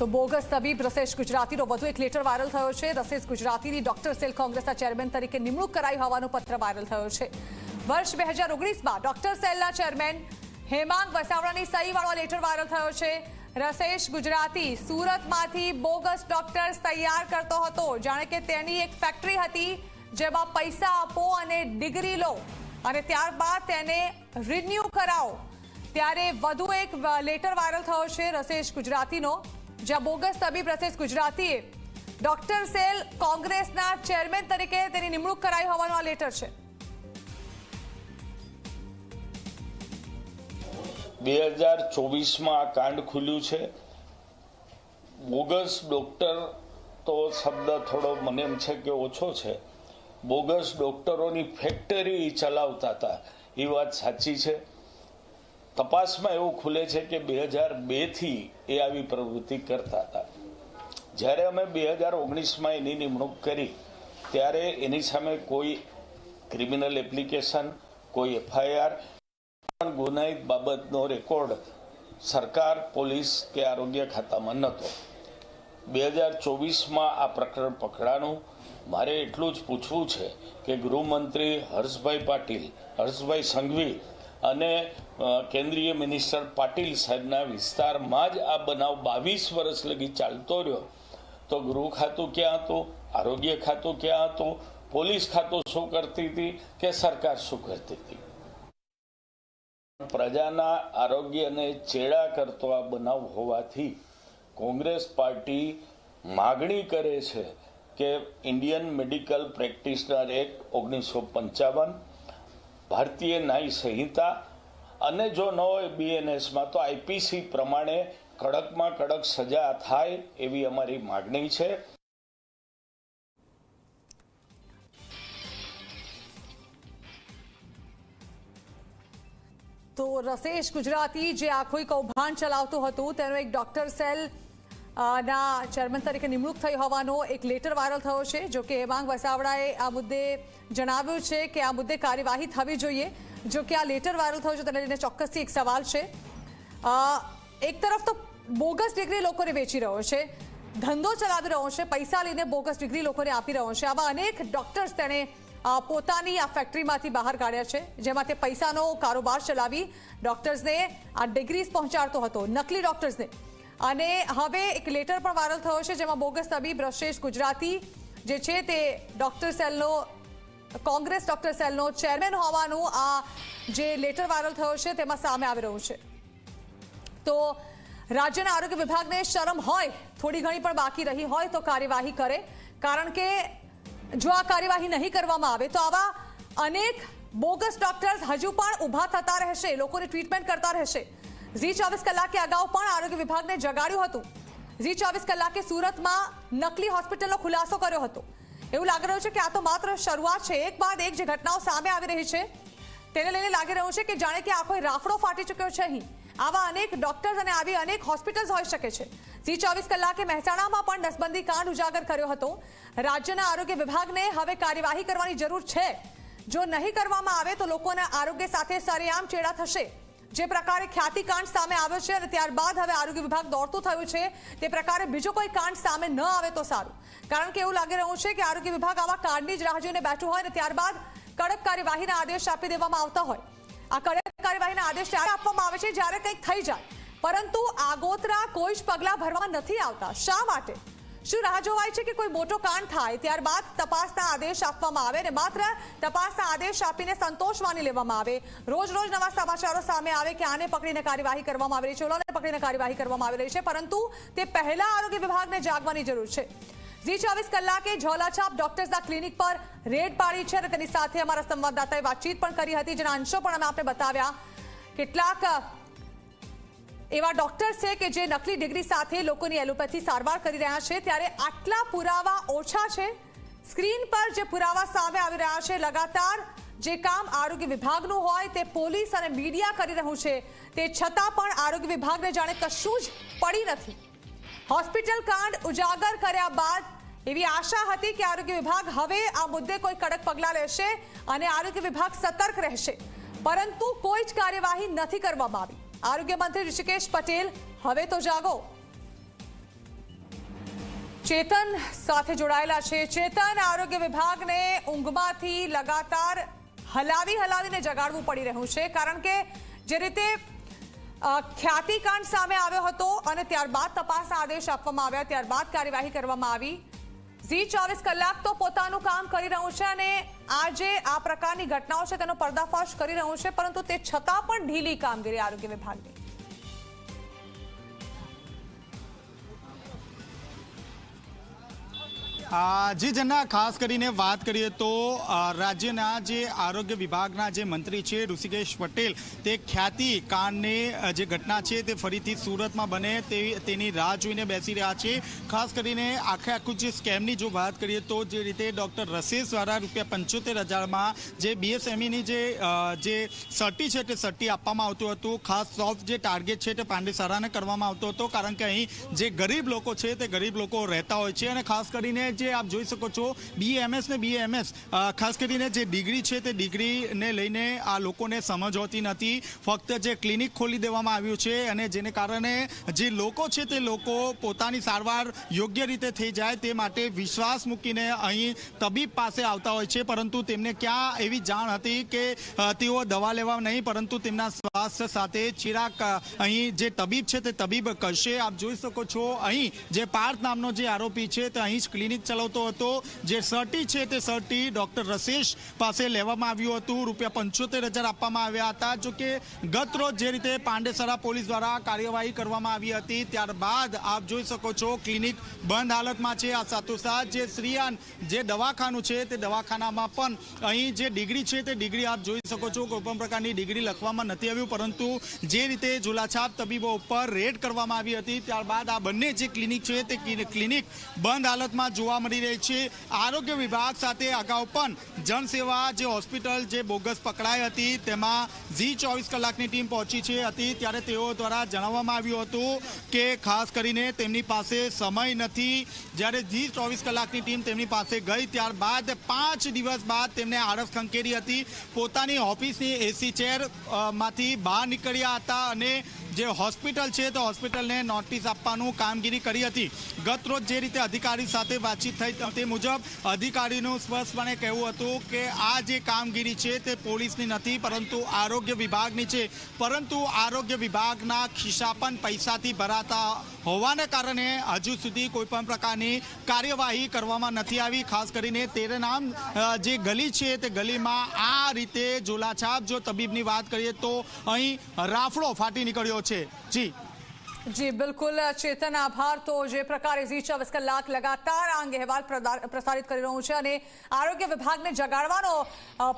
તો બોગસ તબીબ રસેશ ગુજરાતીનો વધુ એક લેટર વાયરલ થયો છે. રસેશ ગુજરાતીની ડોક્ટર સેલ કોંગ્રેસના ચેરમેન તરીકે નિમણૂક કરાઈ હોવાનો પત્ર વાયરલ થયો છે. વર્ષ બે હજાર ઓગણીસમાં ડોક્ટર સેલના ચેરમેન હેમાંગ વસાવડાની સહીવાળો લેટર વાયરલ થયો છે. રસેશ ગુજરાતી સુરતમાંથી બોગસ ડોક્ટર્સ તૈયાર કરતો હતો. જાણે કે તેની એક ફેક્ટરી હતી જેમાં પૈસા આપો અને ડિગ્રી લો. અને ત્યારબાદ તેને રિન્યૂ કરાવો. ત્યારે વધુ એક લેટર વાયરલ થયો છે રસેશ ગુજરાતીનો. જ્યાં બોગસ તબીબ રસેશ ગુજરાતીએ ડોક્ટર સેલ કોંગ્રેસના ચેરમેન તરીકે તેની નિમણૂક કરાઈ હોવાનો આ લેટર છે. બે હજાર ચોવીસમાં આ કાંડ ખુલ્યું છે. બોગસ ડોક્ટર તો શબ્દ થોડો મને એમ છે કે ઓછો છે. બોગસ ડોક્ટરોની ફેક્ટરી ચલાવતા હતા. એ વાત સાચી છે. તપાસમાં એવું ખુલે છે કે બે હજાર બેથી એ આવી પ્રવૃત્તિ કરતા હતા. જ્યારે અમે બે હજાર ઓગણીસમાં એની નિમણૂક કરી, ત્યારે એની સામે કોઈ ક્રિમિનલ એપ્લિકેશન, કોઈ એફઆઈઆર, પણ ગુનાહિત બાબતનો રેકોર્ડ સરકાર, પોલીસ કે આરોગ્ય ખાતામાં નહોતો. બે હજાર ચોવીસમાં આ પ્રકરણ પકડાનું મારે એટલું જ પૂછવું છે કે ગૃહમંત્રી હર્ષભાઈ પાટીલ, હર્ષભાઈ સંઘવી અને કેન્દ્રીય મિનિસ્ટર પાટીલ સાહેબના વિસ્તારમાં જ આ બનાવ બાવીસ વર્ષ લગી ચાલતો રહ્યો. તો ગૃહ ખાતું ક્યાં હતું? આરોગ્ય ખાતું ક્યાં હતું? પોલીસ ખાતું શું કરતી હતી? કે સરકાર શું કરતી હતી? પ્રજાના આરોગ્યને ચેડા કરતો આ બનાવ હોવાથી કોંગ્રેસ પાર્ટી માગણી કરે છે કે ઇન્ડિયન મેડિકલ પ્રેક્ટિશનર એક્ટ ઓગણીસો પંચાવન ભારતીય ન્યાય સંહિતા અને જો ન હોય બીએનએસમાં તો આઈપીસી પ્રમાણે કડકમાં કડક સજા થાય એવી અમારી માગણી છે. તો રસેશ ગુજરાતી જે આખું કૌભાંડ ચલાવતું હતું, તેનો એક ડોક્ટર સેલ ના ચેરમેન તરીકે નિમણૂક થઈ હોવાનો એક લેટર વાયરલ થયો છે, જો કે હેમાંગ વસાવડાએ આ મુદ્દે જણાવ્યું છે કે આ મુદ્દે કાર્યવાહી થવી જોઈએ. જો કે આ લેટર વાયરલ થયો છે, તેને લઈને ચોક્કસથી એક સવાલ છે. એક તરફ તો બોગસ ડિગ્રી લોકોને વેચી રહ્યો છે, ધંધો ચલાવી રહ્યો છે, પૈસા લઈને બોગસ ડિગ્રી લોકોને આપી રહ્યો છે. આવા અનેક ડોક્ટર્સ તેણે પોતાની આ ફેક્ટરીમાંથી બહાર કાઢ્યા છે, જેમાં તે પૈસાનો કારોબાર ચલાવી ડોક્ટર્સને આ ડિગ્રીઝ પહોંચાડતો હતો, નકલી ડોક્ટર્સને. અને હવે એક લેટર પણ વાયરલ થયો છે જેમાં બોગસ તબીબ રશેશ ગુજરાતી જે છે તે ડોક્ટર સેલનો, કોંગ્રેસ ડોક્ટર સેલનો ચેરમેન હોવાનું આ જે લેટર વાયરલ થયો છે તેમાં સામે આવી રહ્યું છે. તો રાજ્યના આરોગ્ય વિભાગને શરમ હોય, થોડી ઘણી પણ બાકી રહી હોય તો કાર્યવાહી કરે. કારણ કે જો આ કાર્યવાહી નહીં કરવામાં આવે તો આવા અનેક બોગસ ડોક્ટર્સ હજુ પણ ઊભા થતા રહેશે, લોકોને ટ્રીટમેન્ટ કરતા રહેશે. ઝી ચોવીસ કલાકે અગાઉ પણ આરોગ્ય વિભાગને જગાડ્યું હતું. ઝી ચોવીસ કલાકે સુરતમાં નકલી હોસ્પિટલનો ખુલાસો કર્યો હતો. એવું લાગી રહ્યું છે કે આ તો માત્ર શરૂઆત છે. એક બાદ એક જે ઘટનાઓ સામે આવી રહી છે, તેને લઈને લાગી રહ્યું છે કે જાણે કે આખો રાફડો ફાટી ચૂક્યો છે અહીં. આવા અનેક ડોક્ટર્સ અને આવી અનેક હોસ્પિટલ્સ હોઈ શકે છે. ઝી ચોવીસ કલાકે મહેસાણામાં પણ નસબંધી કાંડ ઉજાગર કર્યો હતો. રાજ્યના આરોગ્ય વિભાગને હવે કાર્યવાહી કરવાની જરૂર છે. જો નહીં કરવામાં આવે તો લોકોના આરોગ્ય સાથે સરેઆમ ચેડા થશે. જે પ્રકારે ખ્યાતિ કાંડ સામે આવ્યો છે અને ત્યારબાદ હવે આરોગ્ય વિભાગ દોડતું થયું છે, તે પ્રકારે બીજો કોઈ કાંડ સામે ન આવે તો સારું. કારણ કે એવું લાગી રહ્યું છે કે આરોગ્ય વિભાગ આવા કાંડની જ રાહ જોઈને બેઠું હોય અને ત્યારબાદ કડક કાર્યવાહીના આદેશ આપી દેવામાં આવતા હોય. આ કડક કાર્યવાહીના આદેશ ત્યારે આપવામાં આવે છે જ્યારે કંઈક થઈ જાય. પરંતુ આગોતરા કોઈ જ પગલાં ભરવામાં નથી આવતા. શા માટે? શું રાહ જોવાય છે કે કોઈ મોટો કાંડ થાય? ત્યારબાદ તપાસના આદેશ આપવામાં આવે અને માત્ર તપાસના આદેશ આપીને સંતોષ માની લેવામાં આવે. રોજ રોજ નવા સમાચારો સામે આવે કે આને પકડીને કાર્યવાહી કરવામાં આવી રહી છે, ઓલાને પકડીને કાર્યવાહી કરવામાં આવી રહી છે, પરંતુ તે પહેલા આરોગ્ય વિભાગને જાગવાની જરૂર છે. ઝી ચોવીસ કલાકે ઝોલાછાપ ડોક્ટર્સના ક્લિનિક પર રેડ પાડી છે અને તેની સાથે અમારા સંવાદદાતાએ વાતચીત પણ કરી હતી, જેના અંશો પણ અમે આપણે બતાવ્યા. કેટલાક એવા ડોક્ટર છે કે જે નકલી ડિગ્રી સાથે લોકોની એલોપેથી સારવાર કરી રહ્યા છે. ત્યારે આટલા પુરાવા ઓછા છે. સ્ક્રીન પર જે પુરાવા સામે આવી રહ્યા છે, લગાતાર જે કામ આરોગ્ય વિભાગનું હોય તે પોલીસ અને મીડિયા કરી રહ્યું છે. તે છતાં પણ આરોગ્ય વિભાગને જાણે કશું જ પડી નથી. હોસ્પિટલ કાંડ ઉજાગર કર્યા બાદ એવી આશા હતી કે આરોગ્ય વિભાગ હવે આ મુદ્દે કોઈ કડક પગલાં લેશે અને આરોગ્ય વિભાગ સતર્ક રહેશે. પરંતુ કોઈ જ કાર્યવાહી નથી કરવામાં આવી. આરોગ્ય મંત્રી ઋષિકેશ પટેલ, હવે તો જાગો. ચેતન સાથે જોડાયેલા છે. ચેતન આરોગ્ય વિભાગને ઊંઘમાંથી લગાતાર હલાવી હલાવીને જગાડવું પડી રહ્યું છે. કારણ કે જે રીતે ખ્યાતિકાંડ સામે આવ્યો હતો અને ત્યારબાદ તપાસના આદેશ આપવામાં આવ્યા, ત્યારબાદ કાર્યવાહી કરવામાં આવી. ઝી ચોવીસ કલાક તો પોતાનું કામ કરી રહ્યું છે અને આ જે આ પ્રકારની ઘટનાઓ છે, તેનો પર્દાફાશ કરી રહ્યું છે, પરંતુ તે છતાં પણ ઢીલી કામગીરી આરોગ્ય વિભાગની. જી જન્ના ખાસ કરીને વાત કરીએ તો રાજ્યના જે આરોગ્ય વિભાગના જે મંત્રી છે, ઋષિકેશ પટેલ, તે ખ્યાતિ કાંડને જે ઘટના છે તે ફરીથી સુરતમાં બને તેની રાહ જોઈને બેસી રહ્યા છે. ખાસ કરીને આખે આખું જે સ્કેમની જો વાત કરીએ તો, જે રીતે ડૉક્ટર રસેશ દ્વારા રૂપિયા પંચોતેર હજારમાં જે બીએસએમઈની જે જે સર્ટી છે તે સર્ટી આપવામાં આવતું હતું. ખાસ સોફ્ટ જે ટાર્ગેટ છે તે પાંડેસરાને કરવામાં આવતો હતો, કારણ કે અહીં જે ગરીબ લોકો છે તે ગરીબ લોકો રહેતા હોય છે અને ખાસ કરીને જે આપ જોઈ શકો છો બીએમએસ ને બીએમએસ ખાસ કરીને જે ડિગ્રી છે તે ડિગ્રીને લઈને આ લોકોને સમજ હોતી નથી. ફક્ત જે ક્લિનિક ખોલી દેવામાં આવ્યું છે અને જેને કારણે જે લોકો છે તે લોકો પોતાની સારવાર યોગ્ય રીતે થઈ જાય તે માટે વિશ્વાસ મૂકીને અહીં તબીબ પાસે આવતા હોય છે. પરંતુ તેમને ક્યાં એવી જાણ હતી કે તેઓ દવા લેવા નહીં, પરંતુ તેમના સ્વાસ્થ્ય સાથે ચિરાગ અહીં જે તબીબ છે તે તબીબ કરશે. આપ જોઈ શકો છો, અહીં જે પાર્થ નામનો જે આરોપી છે તે અહીં જ ક્લિનિક ચલાવતો હતો. જે સર્ટી છે તે સર્ટી ડોક્ટર રસેશ પાસે લેવામાં આવ્યું હતું. રૂપિયા પંચોતેર હજાર આપવામાં આવ્યા હતા. જો કે ગત રોજ જે રીતે પાંડેસરા પોલીસ દ્વારા કાર્યવાહી કરવામાં આવી હતી, ત્યારબાદ આપ જોઈ શકો છો ક્લિનિક બંધ હાલતમાં છે. આ સાથોસાથ જે શ્રીયાન જે દવાખાનું છે તે દવાખાનામાં પણ અહીં જે ડિગ્રી છે તે ડિગ્રી આપ જોઈ શકો છો. કોઈપણ પ્રકારની ડિગ્રી લખવામાં નથી આવ્યું, પરંતુ જે રીતે ઝુલાછાપ તબીબો ઉપર રેડ કરવામાં આવી હતી, ત્યારબાદ આ બંને જે ક્લિનિક છે તે ક્લિનિક બંધ હાલતમાં જોવા મળી રહી છે. આરોગ્ય વિભાગ સાથે અગાઉ પણ જનસેવા જે હોસ્પિટલ જે બોગસ પકડાઈ હતી, તેમાં ઝી ચોવીસ કલાકની ટીમ પહોંચી છે હતી. ત્યારે તેઓ દ્વારા જણાવવામાં આવ્યું હતું કે ખાસ કરીને તેમની પાસે સમય નથી. જ્યારે ઝી ચોવીસ કલાકની ટીમ તેમની પાસે ગઈ, ત્યારબાદ પાંચ દિવસ બાદ તેમને આળસ ખંખેરી હતી. પોતાની ઓફિસની એસી ચેરમાંથી બહાર નીકળ્યા હતા અને જે હોસ્પિટલ છે, તો હોસ્પિટલને નોટિસ આપવાનું કામગીરી કરી હતી. ગત રોજ જે રીતે અધિકારી સાથે વાતચીત થઈ તે મુજબ અધિકારીનું સ્પષ્ટપણે કહેવું હતું કે આ જે કામગીરી છે, તે પોલીસની નથી, પરંતુ આરોગ્ય વિભાગની છે. પરંતુ આરોગ્ય વિભાગના ખિસ્સા પણ પૈસાથી ભરાતા હોવાને કારણે હજુ સુધી કોઈપણ પ્રકારની કાર્યવાહી કરવામાં નથી આવી. ખાસ કરીને તેરે નામ જે ગલી છે, તે ગલીમાં આ રીતે ઝોલાછાપ, જો તબીબની વાત કરીએ તો અહીં રાફડો ફાટી નીકળ્યો છે. જી. જી, બિલકુલ, ચેતન, આભાર. તો જે પ્રકારે ઝી ચોવીસ કલાક લગાતાર આ અંગે અહેવાલ પ્રસારિત કરી રહ્યું છે અને આરોગ્ય વિભાગને જગાડવાનો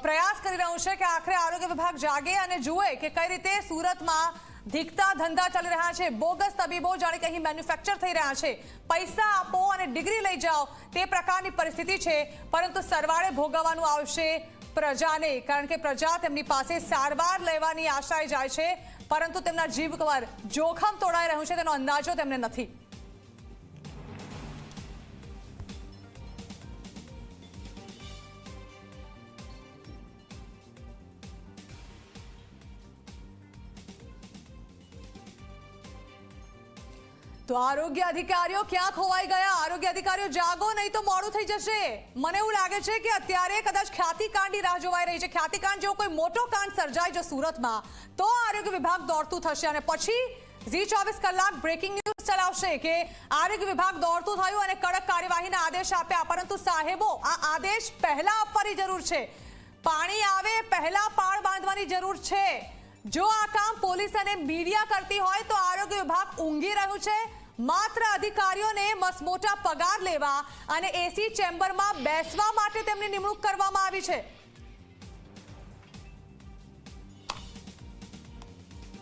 પ્રયાસ કરી રહ્યું છે કે આખરે આરોગ્ય વિભાગ જાગે અને જુએ કે કઈ રીતે સુરતમાં ધીકતા ધંધા ચાલી રહ્યા છે. બોગસ તબીબો જાણે કે અહીં મેન્યુફેક્ચર થઈ રહ્યા છે. પૈસા આપો અને ડિગ્રી લઈ જાઓ, તે પ્રકારની પરિસ્થિતિ છે. પરંતુ સરવાળે ભોગવવાનું આવશે પ્રજાને, કારણ કે પ્રજા તેમની પાસે સારવાર લેવાની આશાએ જાય છે. પરંતુ તેમના જીવ પર જોખમ તોડાઈ રહ્યું છે તેનો અંદાજો તેમને નથી. તો આરોગ્ય અધિકારીઓ ક્યાં ખોવાઈ ગયા? આરોગ્ય અધિકારીઓ, જાગો, નહીં તો મોડું થઈ જશે. મને એવું લાગે છે કે અત્યારે કદાચ ખ્યાતિકાંડની રાહ જોવાઈ રહી છે. ખ્યાતિકાંડ જેવો કોઈ મોટો કાંડ સર્જાય જો સુરતમાં, તો આરોગ્ય વિભાગ દોડતું થશે અને પછી ઝી ચોવીસ કલાક બ્રેકિંગ ન્યૂઝ ચલાવશે કે આરોગ્ય વિભાગ દોડતું થયું અને કડક કાર્યવાહીના આદેશ આપ્યા. પરંતુ સાહેબો, આ આદેશ પહેલા આપવાની જરૂર છે. પાણી આવે, પહેલા પાળ બાંધવાની જરૂર છે. જો આ કામ પોલીસ અને મીડિયા કરતી હોય તો આરોગ્ય વિભાગ ઊંઘી રહ્યું છે. માત્ર અધિકારીઓને મસમોટા પગાર લેવા અને એસી ચેમ્બરમાં બેસવા માટે તેમની નિમણૂક કરવામાં આવી છે.